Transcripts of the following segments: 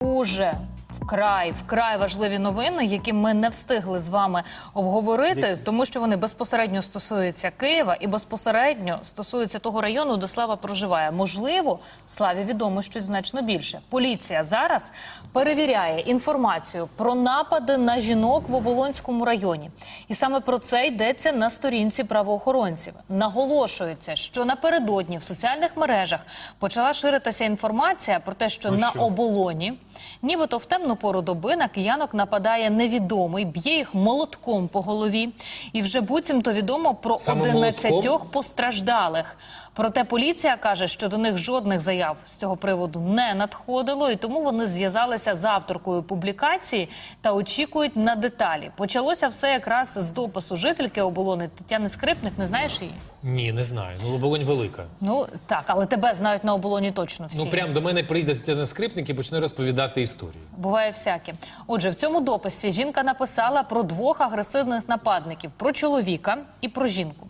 Дуже вкрай вкрай важливі новини, які ми не встигли з вами обговорити, тому що вони безпосередньо стосуються Києва і безпосередньо стосуються того району, де Слава проживає. Можливо, Славі відомо щось значно більше. Поліція зараз перевіряє інформацію про напади на жінок в Оболонському районі, і саме про це йдеться на сторінці правоохоронців. Наголошується, що напередодні в соціальних мережах почала ширитися інформація про те, що Про на що? оболоні, нібито в темну пору доби на киянок нападає невідомий, б'є їх молотком по голові. І вже буцімто відомо про Саме 11 молотком? постраждалих. Проте поліція каже, що до них жодних заяв з цього приводу не надходило, і тому вони зв'язалися з авторкою публікації та очікують на деталі. Почалося все якраз з допису жительки оболони Тетяни Скрипник. Не знаєш її? Ні, не знаю. Ну, Лоболонь велика. Ну так, але тебе знають на оболоні точно всі. Ну прям до мене прийде Тетяна Скрипник і почне розповідати історію. Буває всяке. Отже, в цьому дописі жінка написала про двох агресивних нападників: про чоловіка і про жінку.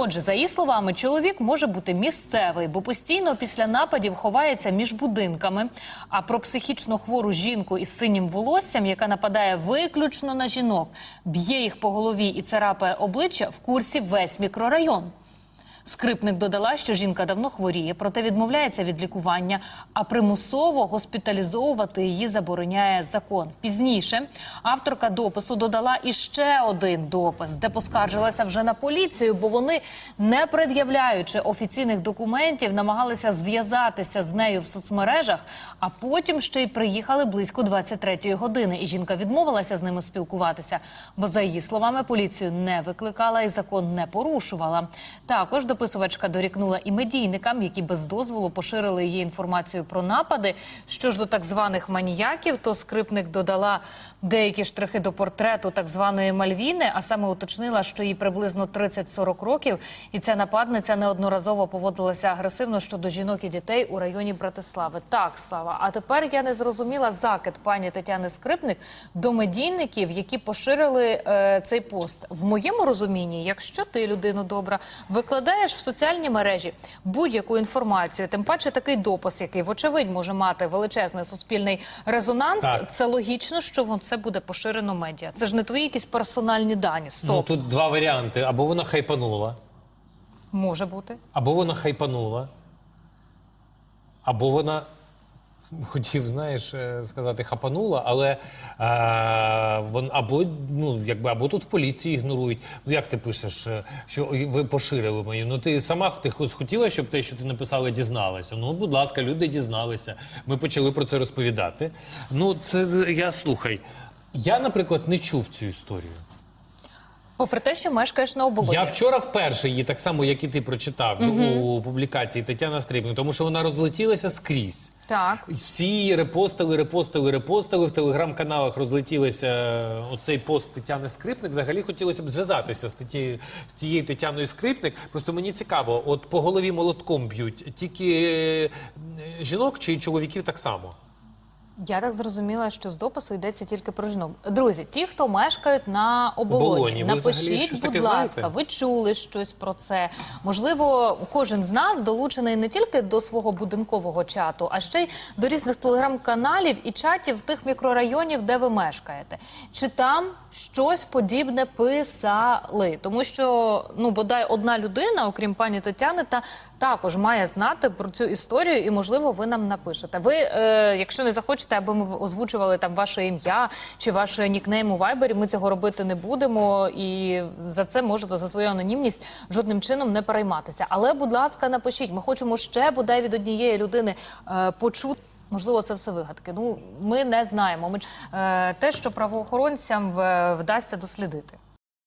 Отже, за її словами, чоловік може бути місцевий, бо постійно після нападів ховається між будинками. А про психічно хвору жінку із синім волоссям, яка нападає виключно на жінок, б'є їх по голові і царапає обличчя в курсі весь мікрорайон. Скрипник додала, що жінка давно хворіє, проте відмовляється від лікування, а примусово госпіталізовувати її забороняє закон. Пізніше авторка допису додала іще один допис, де поскаржилася вже на поліцію, бо вони, не пред'являючи офіційних документів, намагалися зв'язатися з нею в соцмережах, а потім ще й приїхали близько 23-ї години. І жінка відмовилася з ними спілкуватися, бо за її словами поліцію не викликала і закон не порушувала. Також дописувачка дорікнула і медійникам, які без дозволу поширили її інформацію про напади. Що ж до так званих маніяків, то скрипник додала деякі штрихи до портрету так званої Мальвіни, а саме уточнила, що їй приблизно 30-40 років, і ця нападниця неодноразово поводилася агресивно щодо жінок і дітей у районі Братислави. Так, Слава. А тепер я не зрозуміла закид пані Тетяни Скрипник до медійників, які поширили е, цей пост. В моєму розумінні, якщо ти людина добра, викладаєш в соціальні мережі будь-яку інформацію, тим паче такий допис, який вочевидь може мати величезний суспільний резонанс. Так. Це логічно, що воно це буде поширено медіа. Це ж не твої якісь персональні дані. Стоп, Ну тут два варіанти: або вона хайпанула, може бути. або вона хайпанула, або вона. Хотів, знаєш, е, сказати хапанула, але е, вон або ну якби або тут в поліції ігнорують. Ну як ти пишеш, е, що ви поширили мою? Ну ти сама ти хотіла, щоб те, що ти написала, дізналася. Ну, будь ласка, люди дізналися. Ми почали про це розповідати. Ну, це я слухай. Я, наприклад, не чув цю історію. Попри те, що мешкаєш на оболоні. Я вчора вперше її так само, як і ти прочитав у публікації Тетяна Скрипник, тому що вона розлетілася скрізь. Так. Всі її репостили, репостили, репостили. В телеграм-каналах розлетілися е, оцей пост Тетяни Скрипник. Взагалі хотілося б зв'язатися з, тією, з цією Тетяною Скрипник. Просто мені цікаво, от по голові молотком б'ють тільки е, жінок чи чоловіків так само. Я так зрозуміла, що з допису йдеться тільки про жінок. Друзі, ті, хто мешкають на оболоні, Оболоні, ви взагалі напишіть, будь таке ласка, знаєте? ви чули щось про це? Можливо, кожен з нас долучений не тільки до свого будинкового чату, а ще й до різних телеграм-каналів і чатів тих мікрорайонів, де ви мешкаєте. Чи там щось подібне писали? Тому що ну бодай одна людина, окрім пані Тетяни, та також має знати про цю історію, і можливо, ви нам напишете. Ви, е, якщо не захочете, аби ми озвучували там ваше ім'я чи ваш нікнейм у Вайбері, ми цього робити не будемо. І за це можете за свою анонімність жодним чином не перейматися. Але, будь ласка, напишіть. Ми хочемо ще бодай від однієї людини е, почути. Можливо, це все вигадки. Ну ми не знаємо. Ми е, те, що правоохоронцям вдасться дослідити.